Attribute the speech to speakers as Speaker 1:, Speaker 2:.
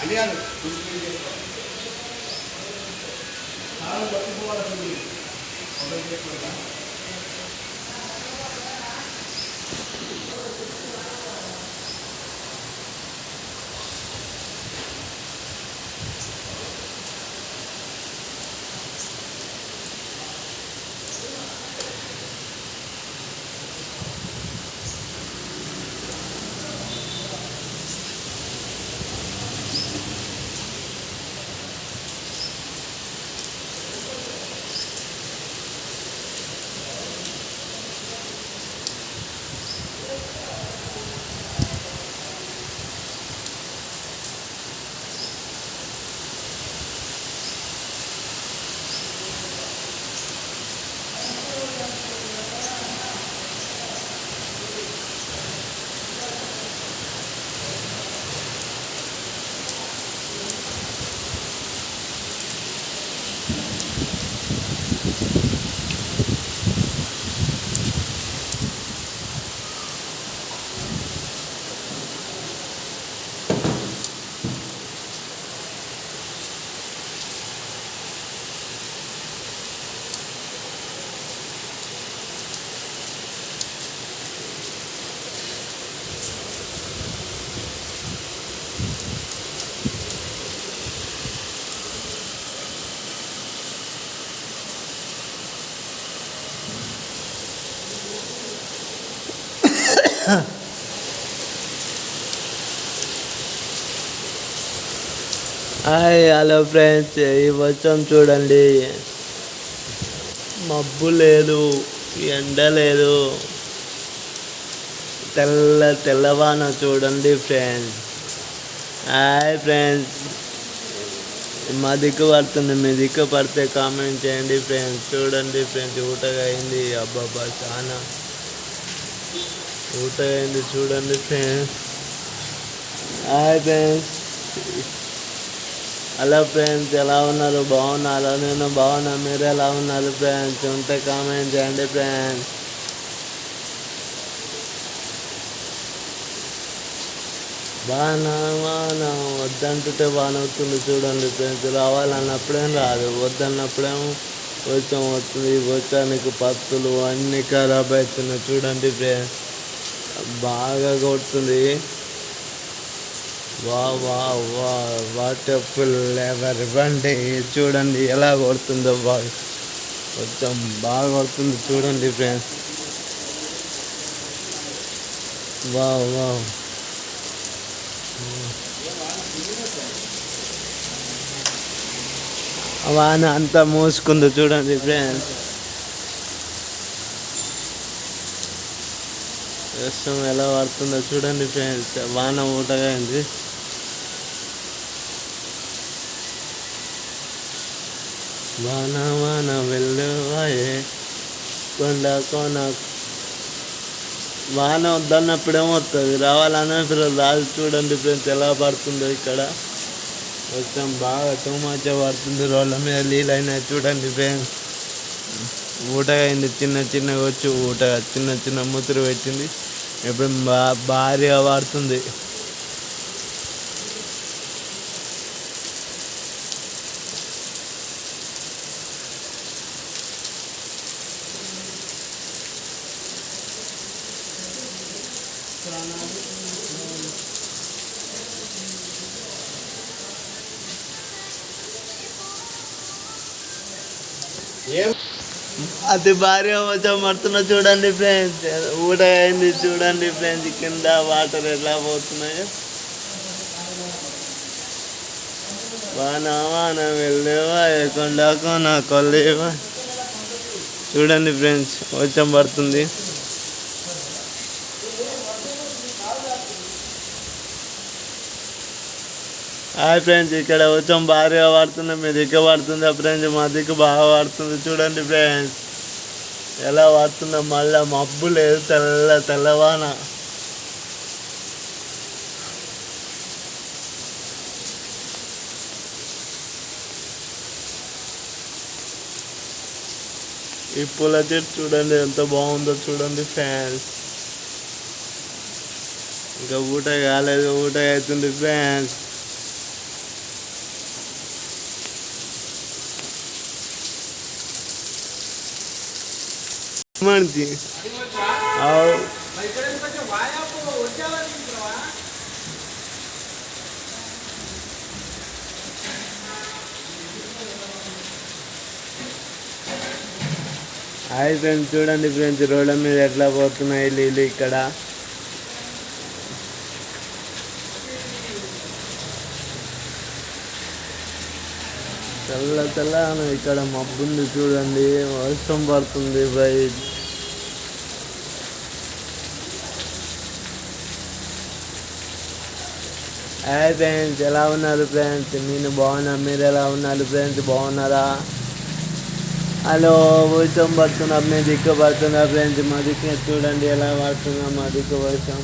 Speaker 1: అన్ని కాదు చాలా తప్పిపోవాల్సింది. ఒకటి హాయ్ హలో ఫ్రెండ్స్. ఈ వర్షం చూడండి. మబ్బు లేదు ఎండ లేదు. తెల్ల తెల్లవాన చూడండి ఫ్రెండ్స్. Hi friends. మా దిక్కు పడుతుంది మీ దిక్కు పడితే కామెంట్ చేయండి ఫ్రెండ్స్. చూడండి ఫ్రెండ్స్ ఊటగా అయింది అబ్బాబ్బా చాలా ఊటగా అయింది చూడండి friends. Hi friends. Hello friends ఎలా ఉన్నారు? బాగున్నారు? నేను బాగున్నా. మీరు ఎలా ఉన్నారు ఫ్రెండ్స్? ఉంటే కామెంట్ చేయండి ఫ్రెండ్స్. బాగా వాన వద్దంటుంటే వాన వస్తుంది చూడండి ఫ్రెండ్స్. రావాలన్నప్పుడేం రాదు. వద్దన్నప్పుడేమో వర్షం వస్తుంది. వచ్చానికి పత్తులు అన్నీ ఖరాబ్ అవుతున్నాయి చూడండి ఫ్రెండ్స్. బాగా కొడుతుంది. వా వా వా వాట్ ఫుల్ ఇవ్వండి బండి చూడండి ఎలా కొడుతుందో బాగా కొంచెం బాగా కొడుతుంది చూడండి ఫ్రెండ్స్ వా వా వాన అంతా మూసుకుంది చూడండి ఫ్రెండ్స్ వర్షం ఎలా పడుతుందో చూడండి ఫ్రెండ్స్ వాన ఊటగా అయింది వాన వాన వెళ్ళువాయే కొండ కోన. వాన వద్దన్నప్పుడు వస్తుంది రావాలన్నప్పుడు రాదు చూడండి ఫ్రెండ్స్ ఎలా పడుతుందో ఇక్కడ. మొత్తం బాగా టూ పడుతుంది రోడ్ల మీద నీళ్ళు అయినాయి చూడండి ఫ్రెండ్స్. ఊటగా అయింది చిన్న చిన్నగా వచ్చి ఊట చిన్న చిన్న ముతురు పెట్టింది. ఇప్పుడు బా భారీగా పడుతుంది. అది భారీ వచ్చా మడుతున్నా చూడండి ఫ్రెండ్స్. ఊట అయింది చూడండి ఫ్రెండ్స్. కింద వాటర్ ఎలా పోతున్నాయో. వాన వాన వెళ్ళేవా కొండాకో నా కొల్లేవా చూడండి ఫ్రెండ్స్ వర్షం పడుతుంది. హాయ్ ఫ్రెండ్స్ ఇక్కడ వచ్చాం. భారీగా పడుతుంది మీ దిక్కు పడుతుంది ఫ్రెండ్స్ మా దిక్కు బాగా పడుతుంది చూడండి ఫ్రెండ్స్ ఎలా పడుతుందో మళ్ళీ మబ్బు లేదు తెల్ల తెల్లవాన. ఈ పూల చెట్టు చూడండి ఎంత బాగుందో చూడండి ఫ్యాన్స్ ఇంకా ఊట కాలేదు ఊట అవుతుంది ఫ్యాన్స్ మనిషి హాయ్ ఫ్రెండ్స్ చూడండి ఫ్రెండ్స్ రోడ్ల మీద ఎట్లా పోతున్నాయి నీళ్ళు ఇక్కడ? చల్ల చల్ల ఇక్కడ మబ్బుంది చూడండి వర్షం పడుతుంది బయట హాయ్ ఫ్రెండ్స్ ఎలా ఉన్నారు ఫ్రెండ్స్ నేను బాగున్నా మీరు ఎలా ఉన్నారు ఫ్రెండ్స్ బాగున్నారా? హలో వర్షం పడుతున్నా మీ దిక్కు పడుతున్నా ఫ్రెండ్స్ మా దిక్కు చూడండి ఎలా పడుతున్నా మా దిక్కు వర్షం